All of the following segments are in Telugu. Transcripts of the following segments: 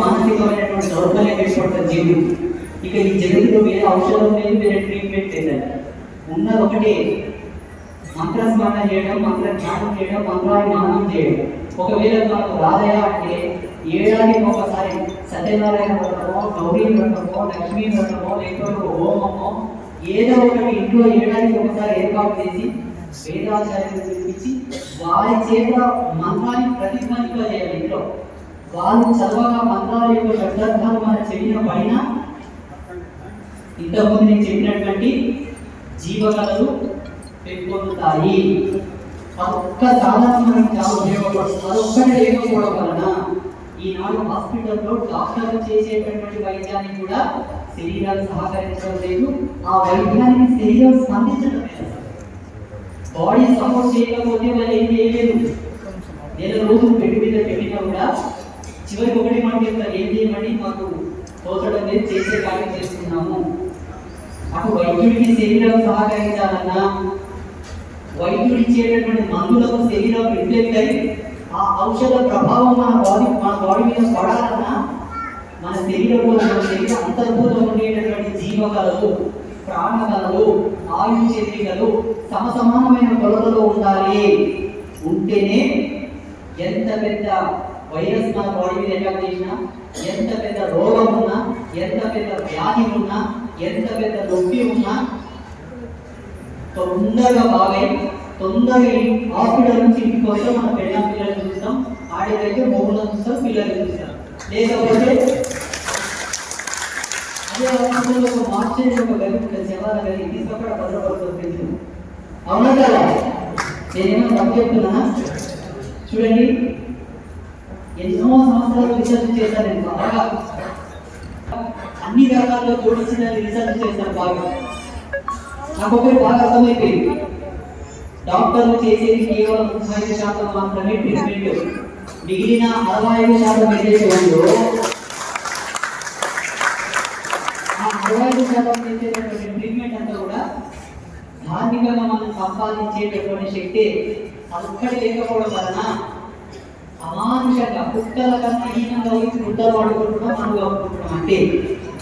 మానసికమైనటువంటి దౌర్బల్యం ఏర్పడుతుంది జీవుడు ఇక ఈ జగతిలో వేరే ఔషధం లేదు వేరే ట్రీట్మెంట్ లేదండి ఉన్నది ఒకటే మంత్రస్మరణ చేయడం మంత్ర ధ్యానం చేయడం మంత్రాన్ని మానం చేయడం ఒకవేళ మనకు రాదయా అంటే ఏడాదికి ఒకసారి సత్యనారాయణ వ్రతమో గౌరీ వ్రతమో లక్ష్మీ వ్రతమో లేకపోతే హోమమో ఏదో ఒకటి ఇంట్లో ఏడాదికి ఒకసారి ఏర్పాటు చేసి వేదాచార్యులు పిలిపించి వారి చేత మంత్రాన్ని ప్రతిధ్వనింపజేయాలి ఇంట్లో. వాళ్ళు చదవగా మంత్రాల యొక్క శబ్దార్థాలు మన చెప్పిన పైన ఇంతకుముందు నేను చెప్పినటువంటి జీవకళలు పెంపొందుతాయి ఒక్క సాధారణ మనకు చాలా ఉపయోగపడుతుంది అది ఒక్కటి లేకపోవడం వలన ఈనాడు హాస్పిటల్లో డాక్టర్లు చేసేటటువంటి వైద్యాన్ని కూడా శరీరాలు సహకరించడం లేదు. ఆ వైద్యానికి శరీరం స్పందించడం లేదు. బాడీ సపోర్ట్ చేయకపోతే వాళ్ళు ఏం చేయలేదు నేను రోజు పెట్టి మీద చివరికి ఒకటి మాట చెప్తారు ఏం చేయమని మాకు తోచడం లేదు చేసే కార్యం చేస్తున్నాము. మాకు వైద్యుడికి శరీరం సహకరించాలన్నా వైద్యుడు ఇచ్చేటటువంటి మందులకు శరీరం రిఫ్లెక్ట్ అయి ఆ ఔషధ ప్రభావం మన బాడీ మన బాడీ మీద పడాలన్నా మన శరీరంలో మన శరీర అంతర్భూతం ఉండేటటువంటి జీవకళలు ప్రాణకళలు ఆయు చంద్రికలు సమసమానమైన కొలతలో ఉండాలి. ఉంటేనే ఎంత పెద్ద వైరస్ మన బాడీ మీద అటాక్ చేసినా ఎంత పెద్ద రోగం ఉన్నా ఎంత పెద్ద వ్యాధి ఉన్నా ఎంత పెద్ద నొప్పి ఉన్నా తొందరగా బాగా తొందరగా హాస్పిటల్ నుంచి ఇంటికి వస్తే. మన పెళ్ళ పిల్లలు చూస్తాం. ఆడేదైతే మొగులను చూస్తాం పిల్లలు చూస్తాం. లేకపోతే అదే అవసరంలో ఒక మార్చేది ఒక గది ఉంటుంది. శవాల గది. తీసుకొక్కడ భద్రపడుతుంది పెన్షన్ అవునా కదా? నేనేమో తప్పు చెప్తున్నా? చూడండి. ఎన్నో సంవత్సరాలు రీసెర్చ్ చేశాను నేను బాగా అన్ని రకాల్లో జోడించిన రీసెర్చ్ చేశాను బాగా నాకు ఒకటి బాగా అర్థమైపోయింది డాక్టర్లు చేసేది కేవలం ముప్పై ఐదు శాతం మాత్రమే ట్రీట్మెంట్ మిగిలిన అరవై ఐదు శాతం ఏదైతే ఉందో ఆ అరవై ఐదు శాతం చేసేటటువంటి ట్రీట్మెంట్ అంతా కూడా ధార్మికంగా మనం సంపాదించేటటువంటి శక్తి అక్కడ లేకపోవడం వలన అమానుషంగా కుక్కల కన్నా హీనంగా వచ్చి ముద్దలు వాడుకుంటున్నాం మనం కాకుంటున్నాం అంటే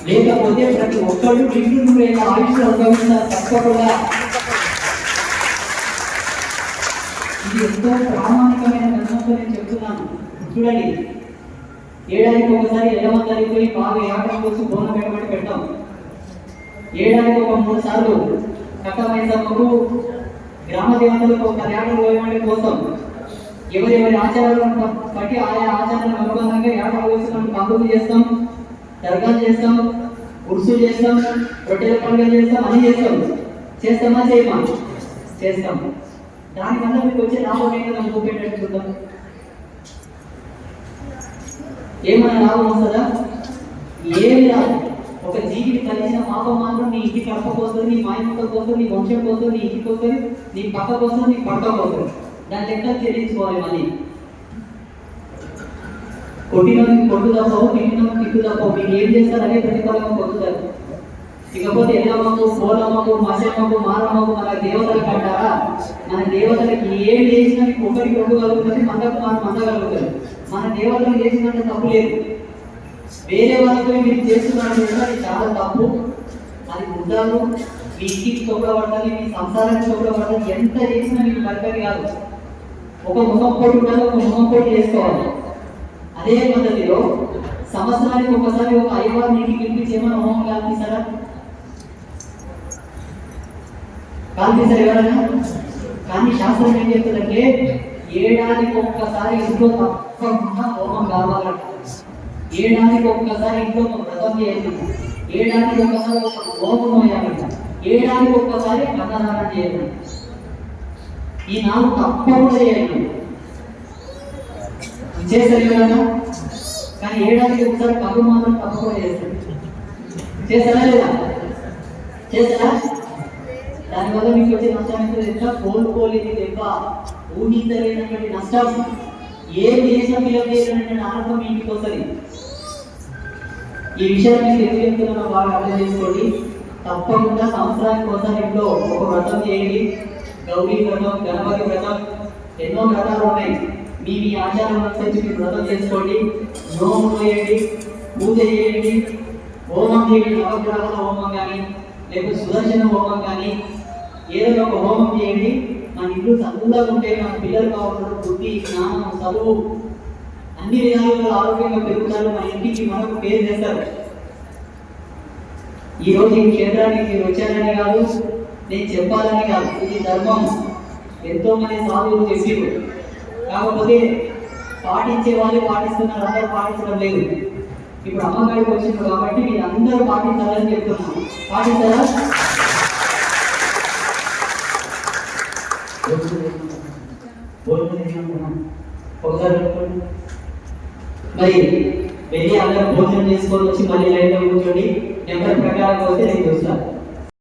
లేకపోతే ప్రతి ఒక్కళ్ళు నిండు నూరేళ్ళ ఆయుష్ అనుభవిస్తారు తప్పకుండా. ఇది ఎంతో ప్రామాణికమైన గ్రంథంతో నేను చెప్తున్నాను. చూడండి. ఏడాదికి ఒకసారి ఎల్లమందరికి పోయి బాగా యాటం కోసం బోనం పెట్టమని పెట్టాం ఏడాదికి ఒక మూడు సార్లు కట్టమైన గ్రామ దేవతలకు ఒక యాటలు పోయమని కోసం ఎవరి ఎవరి ఆచారాలను బట్టి ఆయా ఆచారాలకు అనుగుణంగా యాటలు కోసి పండుగలు చేస్తాం దర్గాలు చేస్తాం ఉర్సు చేస్తాం రొట్టెల పండుగ చేస్తాం అన్ని చేస్తాం. చేస్తామా చేయమా? చేస్తాం. దానివల్ల మీకు వచ్చే లాభం ఏంటో చూపేటట్టు చూద్దాం. ఏమైనా లాభం వస్తుందా? ఏమి రాదు. ఒక జీవిని కలిసిన పాపం మాత్రం నీ ఇంటి కడపకు కోసం నీ మాయముఖకు వస్తుంది నీ వంశం వస్తుంది నీ ఇంటికి వస్తుంది నీ పక్కకు వస్తుంది నీ పక్కకు వస్తుంది. దాని లెక్క చెల్లించుకోవాలి మళ్ళీ? కొట్టినోకి కొట్టు తప్పవు తిట్టినోకి తిట్టు తప్పవు. మీకు ఏం చేస్తారు అదే ప్రతిఫలం పొందుతారు. ఇకపోతే ఎల్లమ్మకు పోలమ్మకు మసమ్మకు మారమ్మకు మన దేవతలకు అంటారా మన దేవతలకి ఏం చేసినా మీకు ఒకరికి కొట్టుగలుగుతుంది మనకు మనం మన మన దేవతలు చేసినంత తప్పు లేదు. వేరే వాళ్ళతో మీరు చేస్తున్నారు అది చాలా తప్పు. అది ముద్దాలు మీ ఇంటికి చొప్పబడాలి మీ సంసారానికి చొప్పబడాలి ఎంత చేసినా మీకు కరెక్ట్ కాదు ఒక ముఖం పోటీ ఒక ముఖం వేసుకోవాలి. అదే పద్ధతిలో సంవత్సరానికి ఒకసారి ఒక అయ్యవారిని ఇంటికి పిలిపించేమని హోమం కాల్పిస్తారా? కాల్పిస్తారు ఎవరైనా? కానీ శాస్త్రం ఏం చెప్తుందంటే ఏడాదికి ఒక్కసారి ఇంట్లో తప్పకుండా హోమం కావాలంట. ఏడాదికి ఒక్కసారి ఇంట్లో వ్రతం చేయాలి ఏడాదికి ఒక్కసారి ఒక హోమం వేయాలంట ఏడాదికి ఒక్కసారి అన్నదానం చేయాలి ఈ నాలుగు తప్పకుండా చేయాలి చేస్తారు ఎవరైనా కానీ ఏడాదికి ఒకసారి పగ్గు మాత్రం తప్పకుండా చేస్తారు చేస్తారా లేదా? చేస్తారా దానివల్ల మీకు వచ్చే నష్టం ఏంటో తెలుసా కోలుకోలేని దెబ్బ ఊహించలేనటువంటి నష్టం. ఏ దేశం పిల్లలేనటువంటి ఆనందం ఇంటికి వస్తుంది. ఈ విషయాన్ని మీకు ఎందుకు బాగా అర్థం చేసుకోండి. తప్పకుండా సంవత్సరానికి ఒకసారి ఇంట్లో ఒక వ్రతం చేయండి. గౌరీ వ్రతం గణపతి వ్రతం ఎన్నో వ్రతాలు ఉన్నాయి. మీ మీ ఆచారం అనుసరించి మీరు వ్రతం చేసుకోండి. నోము చేయండి పూజ చేయండి హోమం చేయండి నవగ్రహాల హోమం కానీ లేకపోతే సుదర్శన హోమం కానీ ఏదో ఒక హోమం చేయండి. మన ఇల్లు చదువుగా ఉంటే మన పిల్లలు కావాలి బుద్ధి జ్ఞానం చదువు అన్ని విధాలుగా ఆరోగ్యంగా పెరుగుతారు. మన ఇంటికి మనకు పేరు చేస్తారు ఈ రోజు ఈ క్షేత్రానికి మీరు వచ్చారని కాదు. నేను చెప్పాలని కాదు. ఇది ధర్మం. ఎంతో మంది సాధువులు చెప్పారు కాకపోతే పాటించే వాళ్ళు పాటిస్తున్నారు అందరూ పాటించడం లేదు. ఇప్పుడు అమ్మగారికి వచ్చింది కాబట్టి మీరు అందరూ పాటించాలని చెప్తున్నాను పాటిస్తారా? ఒకసారి మరి వెళ్ళి అందరూ భోజనం చేసుకొని వచ్చి మళ్ళీ లైన్లో కూర్చోండి. నెంబర్ ప్రకారం వస్తే నేను చూస్తాను